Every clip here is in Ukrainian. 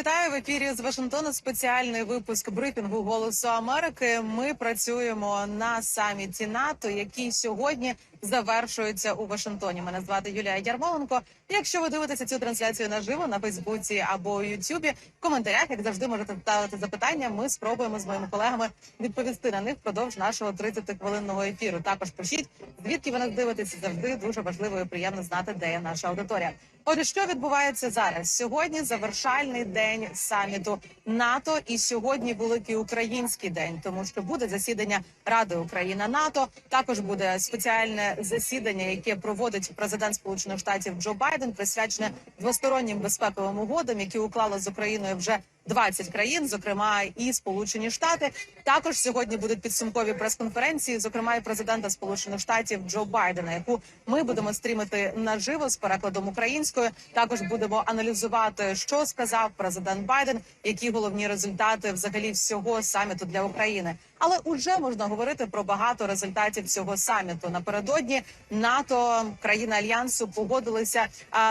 Вітаю в ефірі з Вашингтона. Спеціальний випуск брифінгу Голосу Америки. Ми працюємо на саміті НАТО, який сьогодні завершується у Вашингтоні. Мене звати Юлія Ярмоленко. Якщо ви дивитеся цю трансляцію наживо на Фейсбуці або Ютубі, в коментарях, як завжди, можете ставити запитання. Ми спробуємо з моїми колегами відповісти на них впродовж нашого 30-хвилинного ефіру. Також пишіть, звідки ви нас дивитеся. Завжди дуже важливо і приємно знати, де є наша аудиторія. Отже, що відбувається зараз? Сьогодні завершальний день саміту НАТО, і сьогодні великий український день, тому що буде засідання Ради Україна НАТО. Також буде спеціальне засідання, яке проводить президент Сполучених Штатів Джо Байден, присвячене двостороннім безпековим угодам, які уклали з Україною вже 20 країн, зокрема і Сполучені Штати. Також сьогодні будуть підсумкові прес-конференції, зокрема і президента Сполучених Штатів Джо Байдена, яку ми будемо стрімити наживо з перекладом українською. Також будемо аналізувати, що сказав президент Байден, які головні результати взагалі всього саміту для України. Але уже можна говорити про багато результатів цього саміту. Напередодні НАТО, країни альянсу погодилися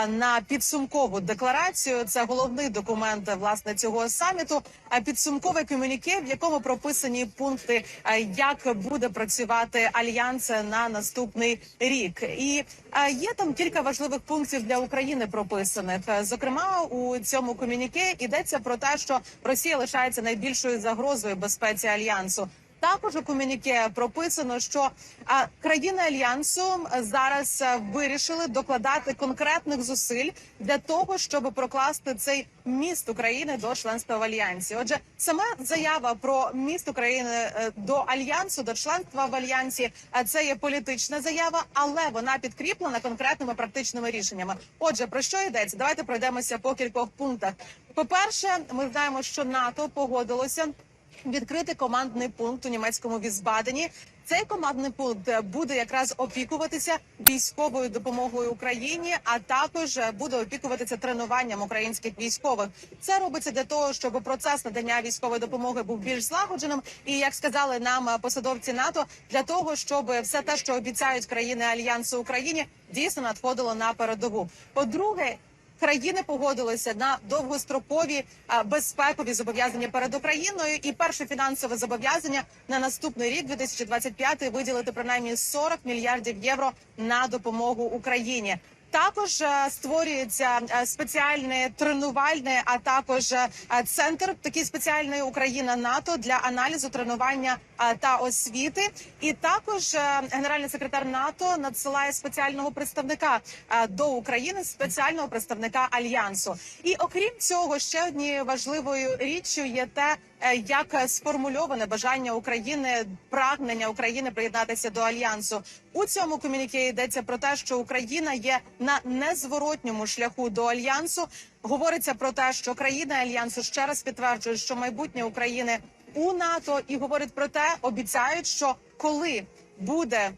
на підсумкову декларацію. Це головний документ власне цього саміту. А підсумкове комюніке, в якому прописані пункти, як буде працювати альянс на наступний рік. І є там кілька важливих пунктів для України прописаних. Зокрема, у цьому комюніке йдеться про те, що Росія лишається найбільшою загрозою безпеці альянсу. Також у комюніке прописано, що країни альянсу зараз вирішили докладати конкретних зусиль для того, щоб прокласти цей міст України до членства в альянсі. Отже, сама заява про міст України е, до альянсу, до членства в альянсі, а це є політична заява, але вона підкріплена конкретними практичними рішеннями. Отже, про що йдеться? Давайте пройдемося по кількох пунктах. По перше, ми знаємо, що НАТО погодилося відкрити командний пункт у німецькому Візбадені. Цей командний пункт буде якраз опікуватися військовою допомогою Україні, а також буде опікуватися тренуванням українських військових. Це робиться для того, щоб процес надання військової допомоги був більш злагодженим. І як сказали нам посадовці НАТО, для того, щоб все те, що обіцяють країни альянсу Україні, дійсно надходило на передову. По-друге, країни погодилися на довгострокові безпекові зобов'язання перед Україною. І перше фінансове зобов'язання на наступний рік, 2025, виділити принаймні 40 мільярдів євро на допомогу Україні. Також е, створюється е, спеціальне тренувальне, а також е, центр такий спеціальний Україна НАТО для аналізу тренування та освіти. І також генеральний секретар НАТО надсилає спеціального представника до України, спеціального представника альянсу. І окрім цього, ще однією важливою річчю є те, як сформульоване бажання України, прагнення України приєднатися до альянсу. У цьому комюніке йдеться про те, що Україна є на незворотньому шляху до альянсу. Говориться про те, що країни альянсу ще раз підтверджують, що майбутнє України у НАТО, і говорить про те, обіцяють, що коли буде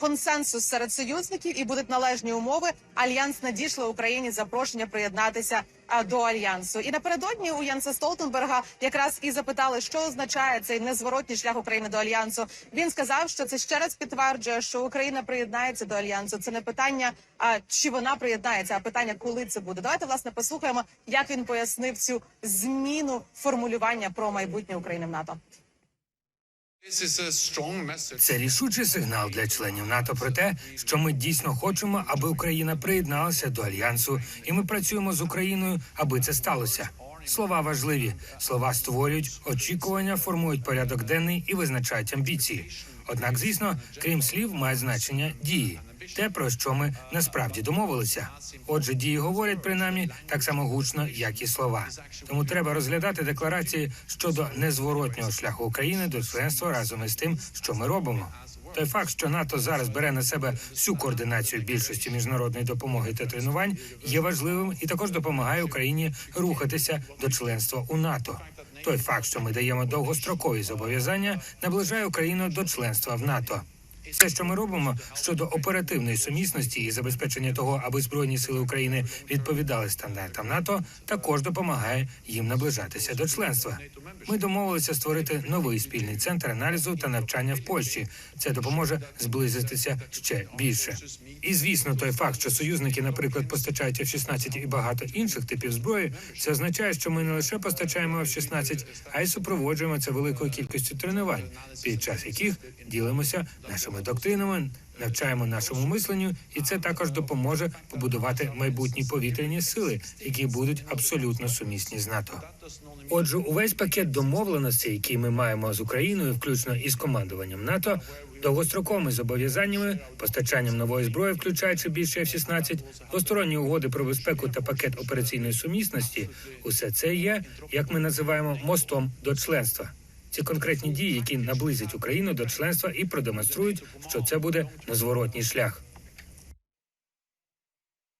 консенсус серед союзників і будуть належні умови. Альянс надійшла Україні запрошення приєднатися до альянсу. І напередодні у Янса Столтенберга якраз і запитали, що означає цей незворотній шлях України до альянсу. Він сказав, що це ще раз підтверджує, що Україна приєднається до альянсу. Це не питання, а чи вона приєднається, а питання, коли це буде. Давайте власне послухаємо, як він пояснив цю зміну формулювання про майбутнє України в НАТО. Це рішучий сигнал для членів НАТО про те, що ми дійсно хочемо, аби Україна приєдналася до альянсу, і ми працюємо з Україною, аби це сталося. Слова важливі. Слова створюють очікування, формують порядок денний і визначають амбіції. Однак, звісно, крім слів, має значення дії. Те, про що ми насправді домовилися. Отже, дії говорять принаймні так само гучно, як і слова. Тому треба розглядати декларації щодо незворотнього шляху України до членства разом із тим, що ми робимо. Той факт, що НАТО зараз бере на себе всю координацію більшості міжнародної допомоги та тренувань, є важливим і також допомагає Україні рухатися до членства у НАТО. Той факт, що ми даємо довгострокові зобов'язання, наближає Україну до членства в НАТО. Все, що ми робимо щодо оперативної сумісності і забезпечення того, аби збройні сили України відповідали стандартам НАТО, також допомагає їм наближатися до членства. Ми домовилися створити новий спільний центр аналізу та навчання в Польщі. Це допоможе зблизитися ще більше. І звісно, той факт, що союзники, наприклад, постачають F-16 і багато інших типів зброї, це означає, що ми не лише постачаємо F-16, а й супроводжуємо це великою кількістю тренувань, під час яких ділимося нашими доктринами, навчаємо нашому мисленню, і це також допоможе побудувати майбутні повітряні сили, які будуть абсолютно сумісні з НАТО. Отже, увесь пакет домовленостей, який ми маємо з Україною, включно із командуванням НАТО, довгостроковими зобов'язаннями, постачанням нової зброї, включаючи більше F-16, двосторонні угоди про безпеку та пакет операційної сумісності, усе це є, як ми називаємо, мостом до членства. Ці конкретні дії, які наблизять Україну до членства і продемонструють, що це буде незворотній шлях.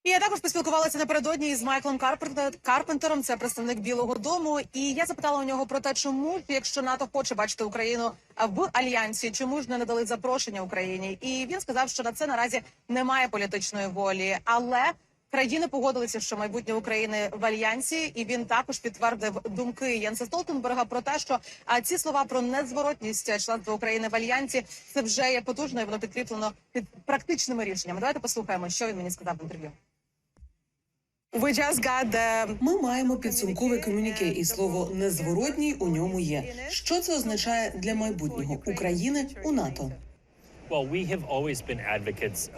Я також поспілкувалася напередодні із Майклом Карпентер- Карпентером, це представник Білого Дому. І я запитала у нього про те, чому якщо НАТО хоче бачити Україну в альянсі, чому ж не надали запрошення Україні? І він сказав, що на це наразі немає політичної волі, але країни погодилися, що майбутнє України в альянсі, і він також підтвердив думки Єнса Столтенберга про те, що а, ці слова про незворотність членства України в альянсі це вже є потужно і воно підкріплено під практичними рішеннями. Давайте послухаємо, що він мені сказав в інтерв'ю. Ми маємо підсумкове комюніке, і слово незворотній у ньому є. Що це означає для майбутнього України у НАТО?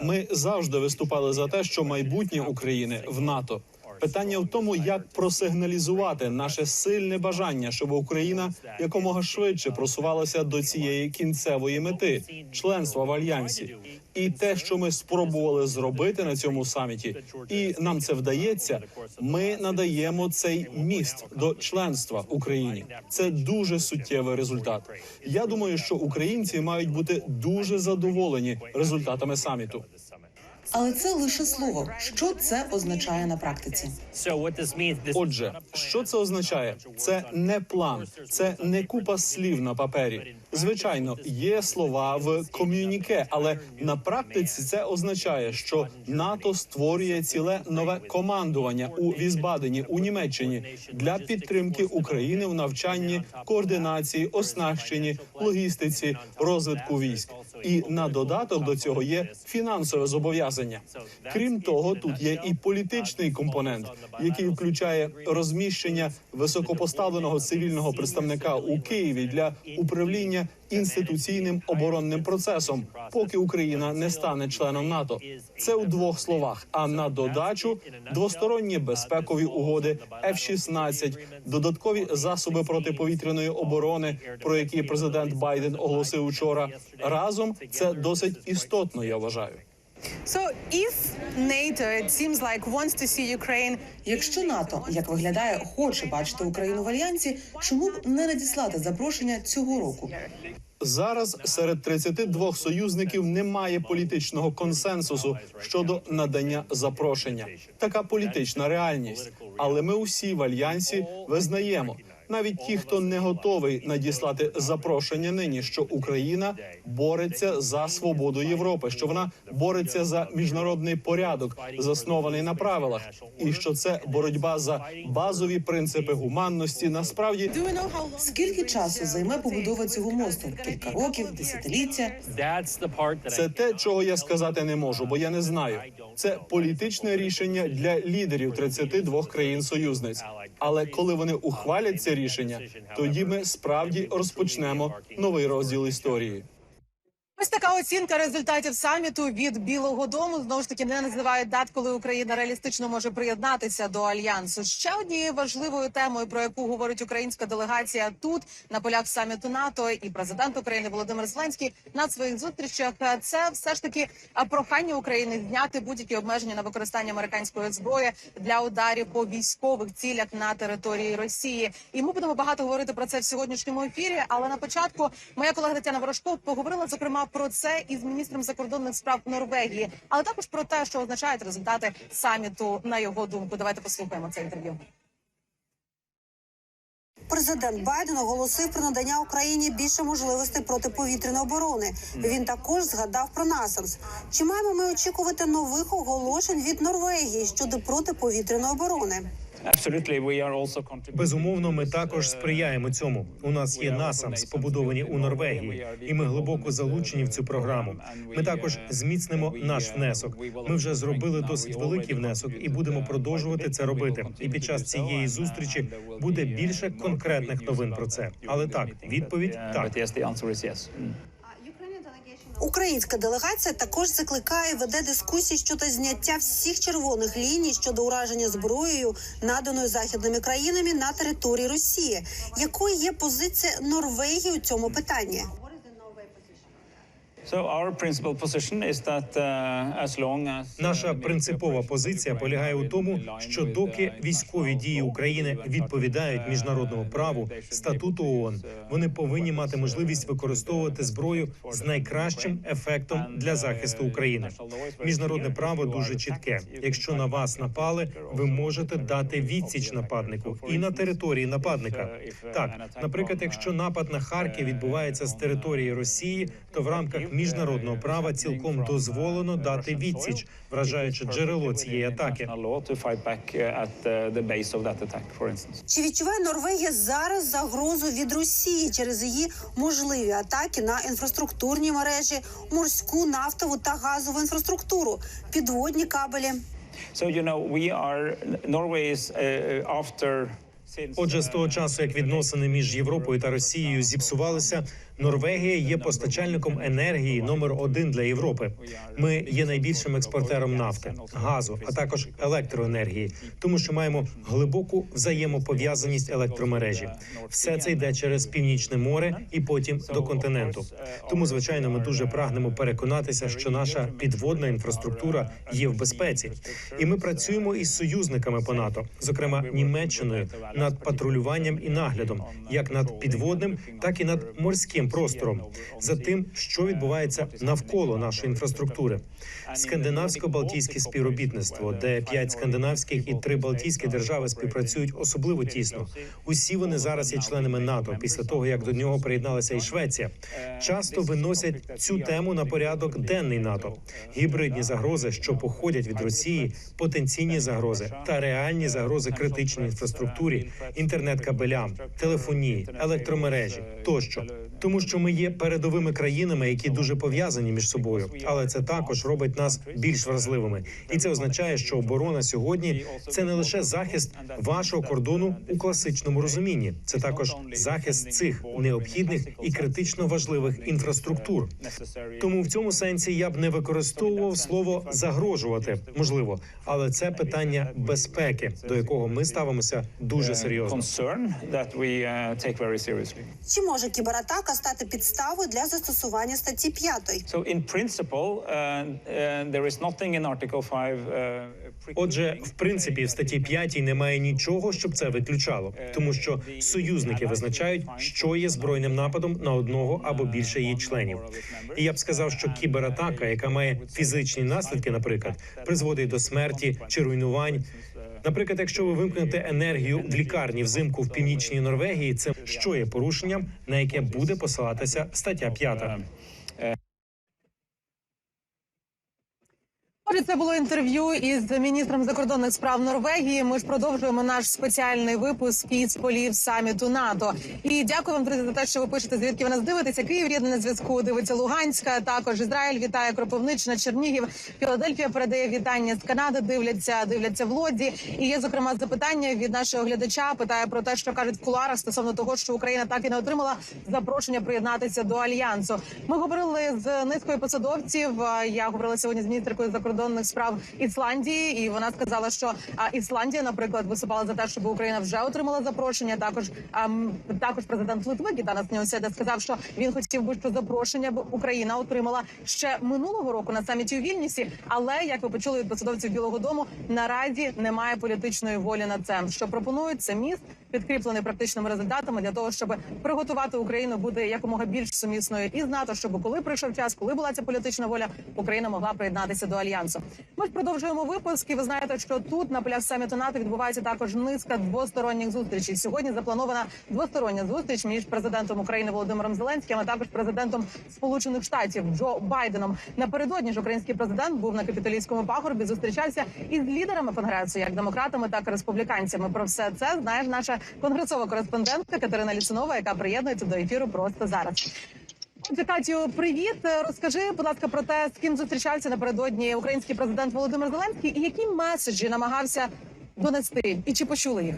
Ми завжди виступали за те, що майбутнє України в НАТО. Питання в тому, як просигналізувати наше сильне бажання, щоб Україна якомога швидше просувалася до цієї кінцевої мети членства в альянсі. І те, що ми спробували зробити на цьому саміті, і нам це вдається. Ми надаємо цей міст до членства Україні. Це дуже суттєвий результат. Я думаю, що українці мають бути дуже задоволені результатами саміту. Але це лише слово. Що це означає на практиці? Отже, що це означає? Це не план, це не купа слів на папері. Звичайно, є слова в ком'юніке, але на практиці це означає, що НАТО створює ціле нове командування у Візбадені у Німеччині для підтримки України в навчанні, координації, оснащенні, логістиці, розвитку військ. І на додаток до цього є фінансове зобов'язання. Крім того, тут є і політичний компонент, який включає розміщення високопоставленого цивільного представника у Києві для управління інституційним оборонним процесом, поки Україна не стане членом НАТО. Це у двох словах. А на додачу двосторонні безпекові угоди, F-16, додаткові засоби протиповітряної оборони, про які президент Байден оголосив вчора. Разом це досить істотно. Я вважаю. So if NATO, it seems like, wants to see Ukraine Якщо НАТО, як виглядає, хоче бачити Україну в альянсі, чому б не надіслати запрошення цього року? Зараз серед 32 союзників немає політичного консенсусу щодо надання запрошення. Така політична реальність. Але ми усі в альянсі визнаємо. Навіть ті, хто не готовий надіслати запрошення нині, що Україна бореться за свободу Європи, що вона бореться за міжнародний порядок, заснований на правилах, і що це боротьба за базові принципи гуманності. Насправді Скільки часу займе побудова цього мосту? Кілька років, десятиліття? Це те, чого я сказати не можу, бо я не знаю. Це політичне рішення для лідерів 32 країн-союзниць. Але коли вони ухвалять це рішення, тоді ми справді розпочнемо новий розділ історії. Ось така оцінка результатів саміту від Білого Дому. Знову ж таки не називають дат, коли Україна реалістично може приєднатися до альянсу. Ще однією важливою темою, про яку говорить українська делегація тут на полях саміту НАТО, і президент України Володимир Зеленський на своїх зустрічах. Це все ж таки прохання України зняти будь-які обмеження на використання американської зброї для ударів по військових цілях на території Росії. І ми будемо багато говорити про це в сьогоднішньому ефірі. Але на початку моя колега Тетяна Ворожко поговорила зокрема про це із міністром закордонних справ Норвегії, але також про те, що означають результати саміту на його думку. Давайте послухаємо це інтерв'ю. Президент Байден оголосив про надання Україні більше можливостей протиповітряної оборони. Він також згадав про НАСАМС. Чи маємо ми очікувати нових оголошень від Норвегії щодо протиповітряної оборони? Безумовно, ми також сприяємо цьому. У нас є НАСАМС, побудовані у Норвегії, і ми глибоко залучені в цю програму. Ми також зміцнимо наш внесок. Ми вже зробили досить великий внесок і будемо продовжувати це робити. І під час цієї зустрічі буде більше конкретних новин про це. Але так, відповідь так. Українська делегація також закликає веде дискусії щодо зняття всіх червоних ліній щодо ураження зброєю, наданою західними країнами на території Росії. Якою є позиція Норвегії у цьому питанні? Наша принципова позиція полягає у тому, що доки військові дії України відповідають міжнародному праву статуту ООН, вони повинні мати можливість використовувати зброю з найкращим ефектом для захисту України. Міжнародне право дуже чітке. Якщо на вас напали, ви можете дати відсіч нападнику і на території нападника. Так, наприклад, якщо напад на Харків відбувається з території Росії, то в рамках міжнародного права цілком дозволено дати відсіч, вражаючи джерело цієї атаки. Чи відчуває Норвегія зараз загрозу від Росії через її можливі атаки на інфраструктурні мережі, морську, нафтову та газову інфраструктуру, підводні кабелі? Отже, з того часу, як відносини між Європою та Росією зіпсувалися, Норвегія є постачальником енергії номер один для Європи. Ми є найбільшим експортером нафти, газу, а також електроенергії, тому що маємо глибоку взаємопов'язаність електромережі. Все це йде через північне море і потім до континенту. Тому, звичайно, ми дуже прагнемо переконатися, що наша підводна інфраструктура є в безпеці, і ми працюємо із союзниками по НАТО, зокрема Німеччиною, над патрулюванням і наглядом, як над підводним, так і над морським простором, за тим, що відбувається навколо нашої інфраструктури. Скандинавсько-балтійське співробітництво, де п'ять скандинавських і три балтійські держави співпрацюють особливо тісно. Усі вони зараз є членами НАТО після того, як до нього приєдналася і Швеція. Часто виносять цю тему на порядок денний НАТО. Гібридні загрози, що походять від Росії, потенційні загрози та реальні загрози критичній інфраструктурі, інтернет-кабелям, телефонії, електромережі тощо. Тому що ми є передовими країнами, які дуже пов'язані між собою, але це також робить нас більш вразливими, і це означає, що оборона сьогодні це не лише захист вашого кордону у класичному розумінні, це також захист цих необхідних і критично важливих інфраструктур. Тому в цьому сенсі я б не використовував слово загрожувати, можливо, але це питання безпеки, до якого ми ставимося дуже серйозно. Чи може кібератака стати підставою для застосування статті 5? Отже, в принципі, в статті 5 немає нічого, щоб це виключало, тому що союзники визначають, що є збройним нападом на одного або більше її членів. І я б сказав, що кібератака, яка має фізичні наслідки, наприклад, призводить до смерті чи руйнувань. Наприклад, якщо ви вимкнете енергію в лікарні взимку в північній Норвегії, це що є порушенням, на яке буде посилатися стаття 5. Отже, це було інтерв'ю із міністром закордонних справ Норвегії. Ми ж продовжуємо наш спеціальний випуск із полів саміту НАТО. І дякую вам, друзі, за те, що ви пишете, звідки ви нас дивитеся. Київ рідне на зв'язку. Дивиться Луганська. Також Ізраїль вітає Кропивнична, Чернігів. Філадельфія передає вітання з Канади. Дивляться, дивляться в Лоді. І є зокрема запитання від нашого глядача. Питає про те, що кажуть в куларах стосовно того, що Україна так і не отримала запрошення приєднатися до альянсу. Ми говорили з низкою посадовців. Я говорила сьогодні з міністеркою закордонних справ Ісландії, і вона сказала, що Ісландія, наприклад, висувала за те, щоб Україна вже отримала запрошення. Також також президент Литви Гітанас Неосєда сказав, що він хотів би, що запрошення б Україна отримала ще минулого року на саміті у Вільнюсі. Але як ви почули від посадовців Білого Дому, наразі немає політичної волі на це. Що пропонують це міст підкріплений практичними результатами для того, щоб приготувати Україну бути якомога більш сумісною із НАТО, щоб коли прийшов час, коли була ця політична воля, Україна могла приєднатися до альянсу. Ми ж продовжуємо випуск. І ви знаєте, що тут на полях саміту НАТО відбувається також низка двосторонніх зустрічей. Сьогодні запланована двостороння зустріч між президентом України Володимиром Зеленським, а також президентом Сполучених Штатів Джо Байденом. Напередодні ж український президент був на капітолійському пагорбі. Зустрічався із лідерами конгресу, як демократами, так і республіканцями. Про все це знає наша конгресова кореспондентка Катерина Лісунова, яка приєднується до ефіру просто зараз. Отже, Катю, привіт. Розкажи, будь ласка, про те, з ким зустрічався напередодні український президент Володимир Зеленський, і які меседжі намагався донести, і чи почули їх?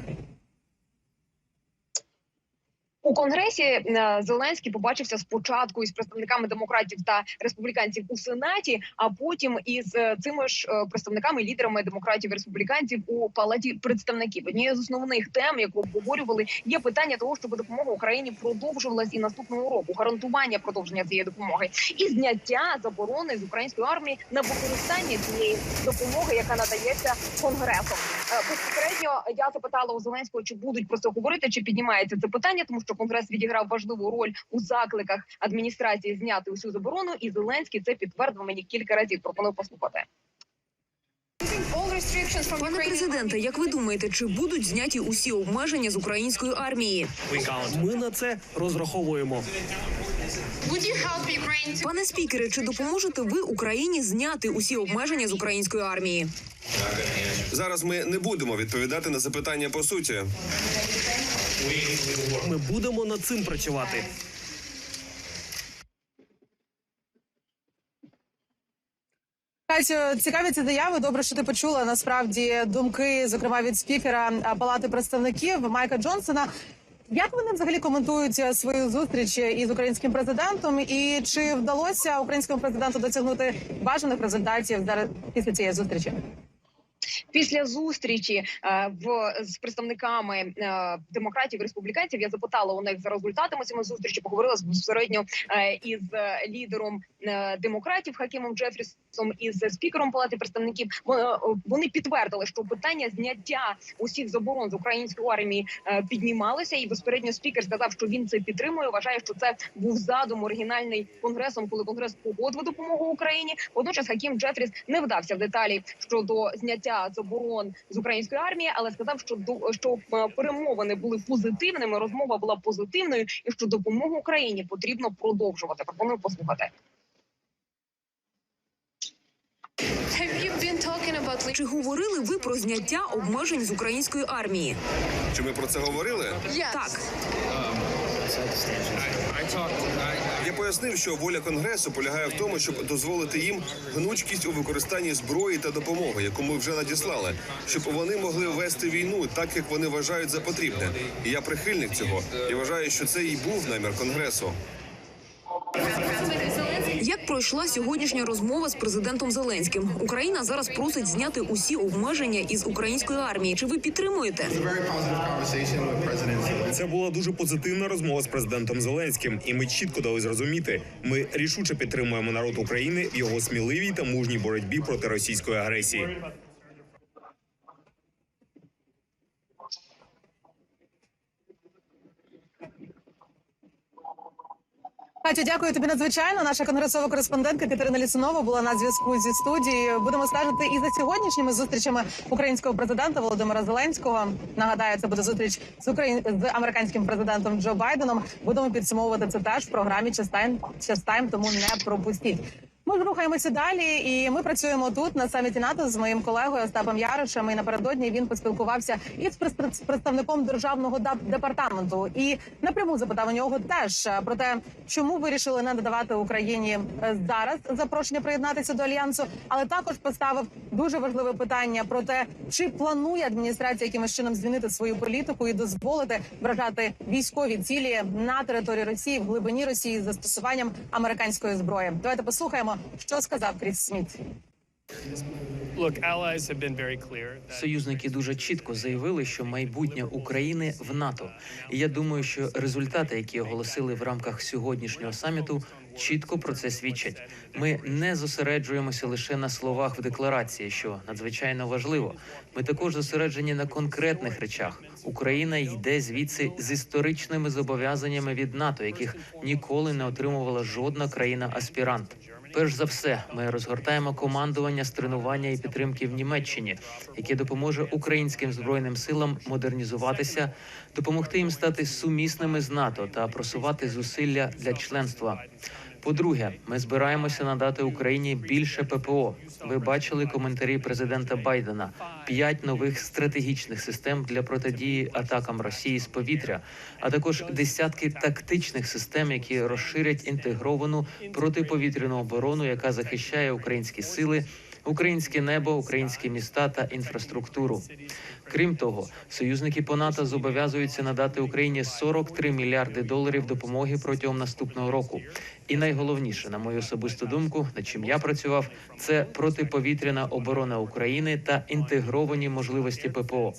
У конгресі е, Зеленський побачився спочатку із представниками демократів та республіканців у сенаті, а потім із е, цими ж е, представниками лідерами демократів і республіканців у палаті представників. Однією з основних тем, яку обговорювали, є питання того, щоб допомога Україні продовжувалась і наступного року. Гарантування продовження цієї допомоги і зняття заборони з української армії на використання цієї допомоги, яка надається конгресом. Безпосередньо я запитала у Зеленського, чи будуть про це говорити, чи піднімається це питання, тому що конгрес відіграв важливу роль у закликах адміністрації зняти усю заборону, і Зеленський це підтвердив мені кілька разів. Пропоную послухати. Пане президенте, як ви думаєте, чи будуть зняті усі обмеження з української армії? Ми на це розраховуємо. Пане спікере, чи допоможете ви Україні зняти усі обмеження з української армії? Зараз ми не будемо відповідати на запитання по суті. Ми будемо над цим працювати. Катю, цікаві ці заяви. Добре, що ти почула насправді думки, зокрема від спікера Палати представників Майка Джонсона. Як вони взагалі коментують е, свою зустріч із українським президентом? І чи вдалося українському президенту досягнути бажаних результатів після цієї зустрічі? Після зустрічі е, в з представниками е, демократів і республіканців я запитала у них за результатами цієї зустрічі. Поговорила безпосередньо е, із лідером демократів Хакімом Джефрісом із спікером палати представників. Вон- Вони підтвердили, що питання зняття усіх заборон з української армії піднімалося, і безпередньо спікер сказав, що він це підтримує. Вважає, що це був задум оригінальний конгресом, коли конгрес погодив допомогу Україні. Водночас Хакім Джефріс не вдався в деталі щодо зняття заборон з української армії, але сказав, що до що е, перемовини були позитивними. Розмова була позитивною, і що допомогу Україні потрібно продовжувати. Пропоную послухати. Чи говорили ви про зняття обмежень з української армії? Чи ми про це говорили? Так, Я пояснив, що воля конгресу полягає в тому, щоб дозволити їм гнучкість у використанні зброї та допомоги, яку ми вже надіслали, щоб вони могли вести війну так, як вони вважають за потрібне. І я прихильник цього. Я вважаю, що це і був намір конгресу. Як пройшла сьогоднішня розмова з президентом Зеленським? Україна зараз просить зняти усі обмеження із української армії. Чи ви підтримуєте? Це була дуже позитивна розмова з президентом Зеленським, і ми чітко дали зрозуміти. Ми рішуче підтримуємо народ України в його сміливій та мужній боротьбі проти російської агресії. Катю, дякую тобі надзвичайно. Наша конгресова кореспондентка Катерина Лісунова була на зв'язку зі студією. Будемо стежити і за сьогоднішніми зустрічами українського президента Володимира Зеленського. Нагадаю, це буде зустріч з Україн... з американським президентом Джо Байденом. Будемо підсумовувати це теж в програмі «Частайм», «Частайм», тому не пропустіть. Ми ж рухаємося далі, і ми працюємо тут на саміті НАТО з моїм колегою Остапом Яришем. І напередодні він поспілкувався із представником державного департаменту і напряму запитав у нього теж е, про те, чому вирішили не надавати Україні е, зараз запрошення приєднатися до альянсу, але також поставив дуже важливе питання про те, чи планує адміністрація якимось чином змінити свою політику і дозволити вражати військові цілі на території Росії в глибині Росії з застосуванням американської зброї. Давайте послухаємо, що сказав Кріс Сміт. Союзники дуже чітко заявили, що майбутнє України в НАТО. І я думаю, що результати, які оголосили в рамках сьогоднішнього саміту, чітко про це свідчать. Ми не зосереджуємося лише на словах в декларації, що надзвичайно важливо. Ми також зосереджені на конкретних речах. Україна йде звідси з історичними зобов'язаннями від НАТО, яких ніколи не отримувала жодна країна-аспірант. Перш за все, ми розгортаємо командування з тренування і підтримки в Німеччині, яке допоможе українським збройним силам модернізуватися, допомогти їм стати сумісними з НАТО та просувати зусилля для членства. По-друге, ми збираємося надати Україні більше ППО. Ви бачили коментарі президента Байдена: п'ять нових стратегічних систем для протидії атакам Росії з повітря, а також десятки тактичних систем, які розширять інтегровану протиповітряну оборону, яка захищає українські сили. Українське небо, українські міста та інфраструктуру. Крім того, союзники по НАТО зобов'язуються надати Україні 43 мільярди доларів допомоги протягом наступного року. І найголовніше, на мою особисту думку, над чим я працював, це протиповітряна оборона України та інтегровані можливості ППО.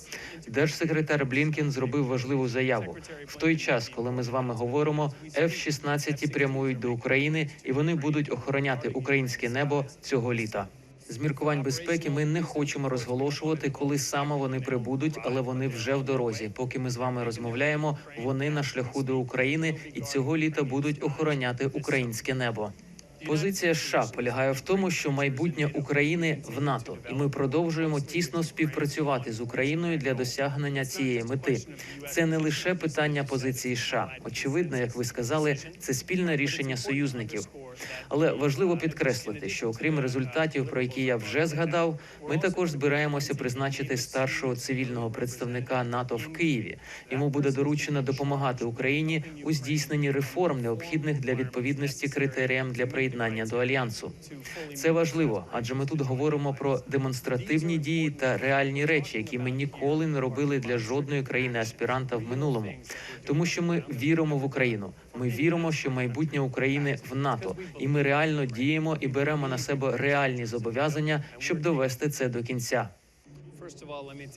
Держсекретар Блінкен зробив важливу заяву в той час, коли ми з вами говоримо. F-16 прямують до України, і вони будуть охороняти українське небо цього літа. З міркувань безпеки ми не хочемо розголошувати, коли саме вони прибудуть, але вони вже в дорозі. Поки ми з вами розмовляємо, вони на шляху до України і цього літа будуть охороняти українське небо. Позиція США полягає в тому, що майбутнє України в НАТО, і ми продовжуємо тісно співпрацювати з Україною для досягнення цієї мети. Це не лише питання позиції США. Очевидно, як ви сказали, це спільне рішення союзників. Але важливо підкреслити, що окрім результатів, про які я вже згадав, ми також збираємося призначити старшого цивільного представника НАТО в Києві. Йому буде доручено допомагати Україні у здійсненні реформ, необхідних для відповідності критеріям для приєднання до альянсу. Це важливо, адже ми тут говоримо про демонстративні дії та реальні речі, які ми ніколи не робили для жодної країни аспіранта в минулому, тому що ми віримо в Україну. Ми віримо, що майбутнє України в НАТО, і ми реально діємо і беремо на себе реальні зобов'язання, щоб довести це до кінця.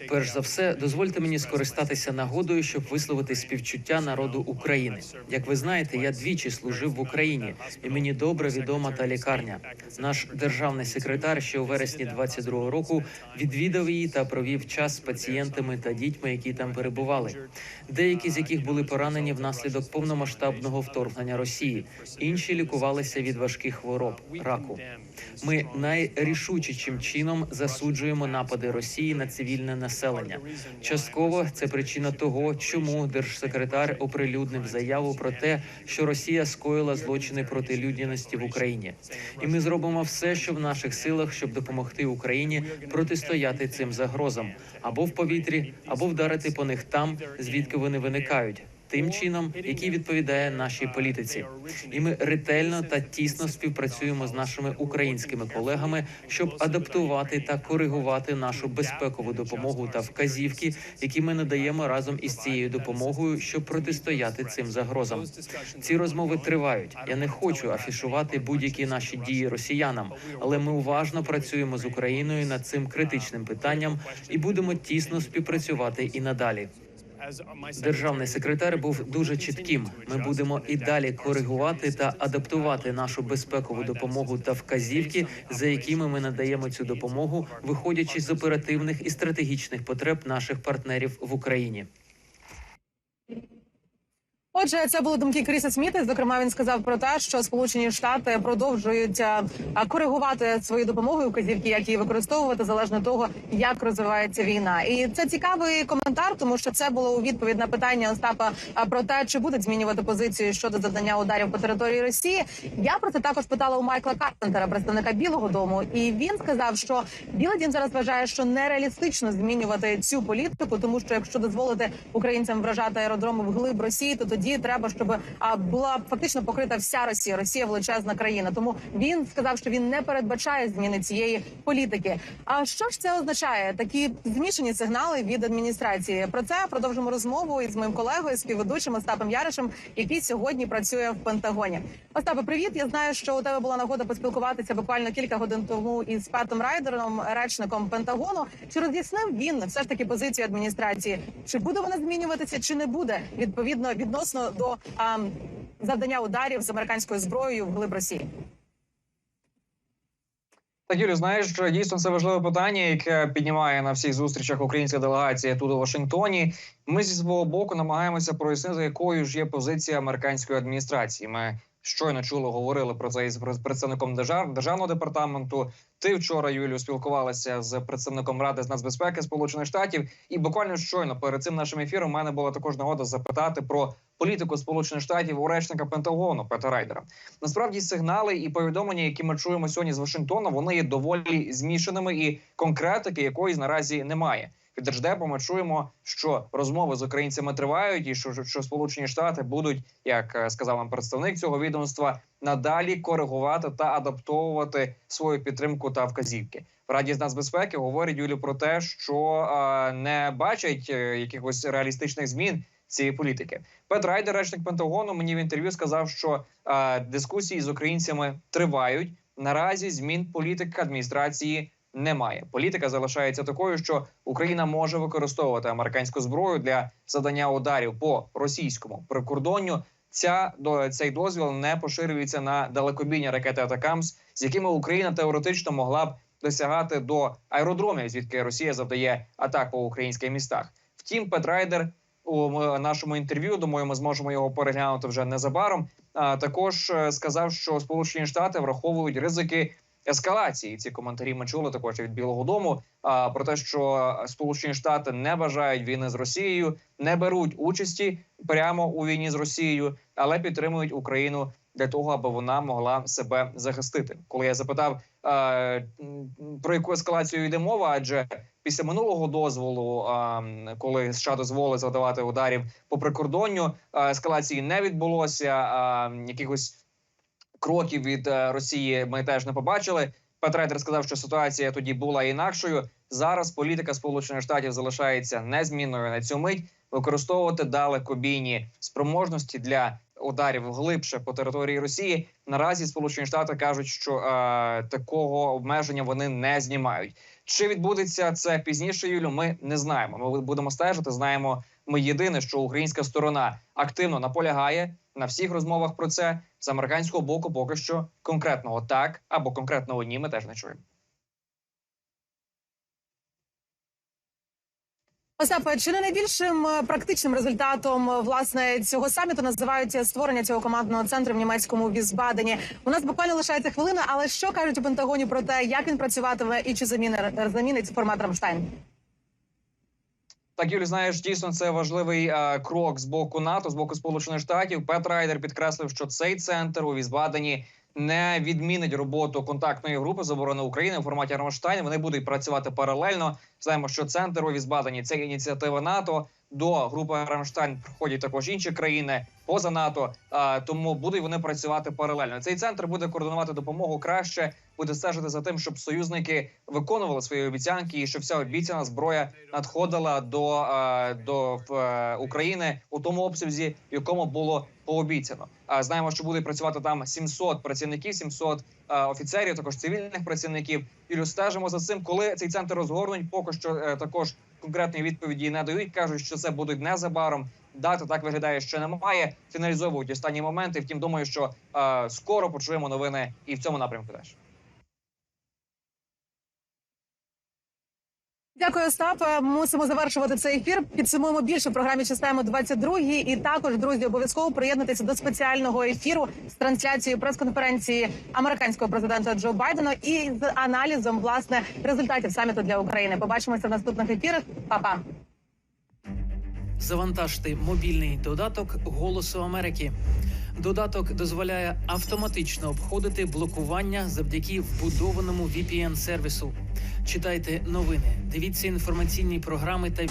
Перш за все, дозвольте мені скористатися нагодою, щоб висловити співчуття народу України. Як ви знаєте, я двічі служив в Україні, і мені добре відома та лікарня. Наш державний секретар ще у вересні 22-го року відвідав її та провів час з пацієнтами та дітьми, які там перебували. Деякі з яких були поранені внаслідок повномасштабного вторгнення Росії, інші лікувалися від важких хвороб раку. Ми найрішучішим чином засуджуємо напади Росії на цивільне населення. Частково це причина того, чому держсекретар оприлюднив заяву про те, що Росія скоїла злочини проти людяності в Україні, і ми зробимо все, що в наших силах, щоб допомогти Україні протистояти цим загрозам або в повітрі, або вдарити по них там, звідки вони виникають. Тим чином, який відповідає нашій політиці, і ми ретельно та тісно співпрацюємо з нашими українськими колегами, щоб адаптувати та коригувати нашу безпекову допомогу та вказівки, які ми надаємо разом із цією допомогою, щоб протистояти цим загрозам. Ці розмови тривають. Я не хочу афішувати будь-які наші дії росіянам, але ми уважно працюємо з Україною над цим критичним питанням і будемо тісно співпрацювати і надалі. Державний секретар був дуже чітким. Ми будемо і далі коригувати та адаптувати нашу безпекову допомогу та вказівки, за якими ми надаємо цю допомогу, виходячи з оперативних і стратегічних потреб наших партнерів в Україні. Отже, це були думки Кріса Сміта. Зокрема, він сказав про те, що Сполучені Штати продовжують а, коригувати свою допомогу і указівки, як її використовувати залежно того, як розвивається війна. І це цікавий коментар, тому що це було у відповідь на питання Остапа про те, чи будуть змінювати позицію щодо завдання ударів по території Росії. Я про це також питала у Майкла Карпентера, представника Білого Дому, і він сказав, що Білий Дім зараз вважає, що нереалістично змінювати цю політику, тому що якщо дозволити українцям вражати аеродроми в глиб Росії, то тоді треба, щоб була фактично покрита вся Росія. Росія величезна країна. Тому він сказав, що він не передбачає зміни цієї політики. А що ж це означає? Такі змішані сигнали від адміністрації. Про це продовжимо розмову із моїм колегою, співведучим Остапом Яришем, який сьогодні працює в Пентагоні. Остапе, привіт. Я знаю, що у тебе була нагода поспілкуватися буквально кілька годин тому із Петом Райдером, речником Пентагону. Чи роз'яснив він все ж таки позицію адміністрації? Чи буде вона змінюватися, чи не буде відповідно відносно до а, завдання ударів з американською зброєю в глиб Росії? Так, Юлю, знаєш, дійсно це важливе питання, яке піднімає на всіх зустрічах українська делегація тут у Вашингтоні. Ми зі свого боку намагаємося прояснити, якою ж є позиція американської адміністрації. Ми щойно чули, говорили про це із представником держав- державного департаменту. Ти вчора Юлію спілкувалася з представником ради з нацбезпеки Сполучених Штатів, і буквально щойно перед цим нашим ефіром у мене була також нагода запитати про політику Сполучених Штатів у речника Пентагону Пета Райдера. Насправді сигнали і повідомлення, які ми чуємо сьогодні з Вашингтона, вони є доволі змішаними, і конкретики якоїсь наразі немає. Від держдепу ми чуємо, що розмови з українцями тривають, і що, що Сполучені Штати будуть, як е, сказав нам представник цього відомства, надалі коригувати та адаптовувати свою підтримку та вказівки. В Раді з нацбезпеки говорять Юлі про те, що е, не бачать е, якихось реалістичних змін цієї політики. Пет Райдер, речник Пентагону, мені в інтерв'ю сказав, що е, дискусії з українцями тривають. Наразі змін політики адміністрації немає. Політика залишається такою, що Україна може використовувати американську зброю для завдання ударів по російському прикордонню. Ця до цей дозвіл не поширюється на далекобійні ракети Атакамс, з якими Україна теоретично могла б досягати до аеродромів, звідки Росія завдає атак по українських містах. Втім, Пет Райдер у нашому інтерв'ю, думаю, ми зможемо його переглянути вже незабаром. А також е, сказав, що Сполучені Штати враховують ризики ескалації. Ці коментарі ми чули також від Білого Дому. А про те, що Сполучені Штати не бажають війни з Росією, не беруть участі прямо у війні з Росією, але підтримують Україну для того, аби вона могла себе захистити. Коли я запитав про яку ескалацію йде мова, адже після минулого дозволу, коли США дозволили завдавати ударів по прикордонню, ескалації не відбулося. якихось кроків від е, Росії ми теж не побачили. Петрайдер сказав, що ситуація тоді була інакшою. Зараз політика Сполучених Штатів залишається незмінною на цю мить. Використовувати далекобійні спроможності для ударів глибше по території Росії. Наразі Сполучені Штати кажуть, що е, такого обмеження вони не знімають. Чи відбудеться це пізніше, Юлю? Ми не знаємо. Ми будемо стежити. Знаємо ми єдине, що українська сторона активно наполягає на всіх розмовах про це з американського боку. Поки що конкретного так або конкретного ні, ми теж не чуємо. Остапе, чи не найбільшим е, практичним результатом е, власне цього саміту називають створення цього командного центру в німецькому Візбадені? У нас буквально лишається хвилина, але що кажуть у Пентагоні про те, як він працюватиме і чи заміни замінить формат Рамштайн? Так, Юлі, знаєш, дійсно це важливий е, крок з боку НАТО, з боку Сполучених Штатів. Пет Райдер підкреслив, що цей центр у Візбадені не відмінить роботу контактної групи з оборони України у форматі Рамштайн. Вони будуть працювати паралельно. Знаємо, що центр у Візбадені це ініціатива НАТО. До групи Рамштайн приходять також інші країни поза НАТО. Тому будуть вони працювати паралельно. Цей центр буде координувати допомогу краще, буде стежити за тим, щоб союзники виконували свої обіцянки, і щоб вся обіцяна зброя надходила до, е, до е, України у тому обсязі, якому було пообіцяно. А знаємо, що буде працювати там 700 працівників, 700 е, офіцерів, також цивільних працівників. І стежимо за цим, коли цей центр розгорнуть. Поки що е, також конкретної відповіді не дають. кажуть, що це будуть незабаром. Дати так виглядає, що немає. Фіналізовують останні моменти. Втім, думаю, що е, скоро почуємо новини і в цьому напрямку теж. Дякую, Остапе. Мусимо завершувати цей ефір. Підсумуємо більше в програмі «Чистаємо 22 І також, друзі, обов'язково приєднуйтеся до спеціального ефіру з трансляцією прес-конференції американського президента Джо Байдена і з аналізом власне результатів саміту для України. Побачимося в наступних ефірах. Па-па. Завантажте мобільний додаток Голосу Америки. Додаток дозволяє автоматично обходити блокування завдяки вбудованому VPN сервісу. Читайте новини, дивіться інформаційні програми та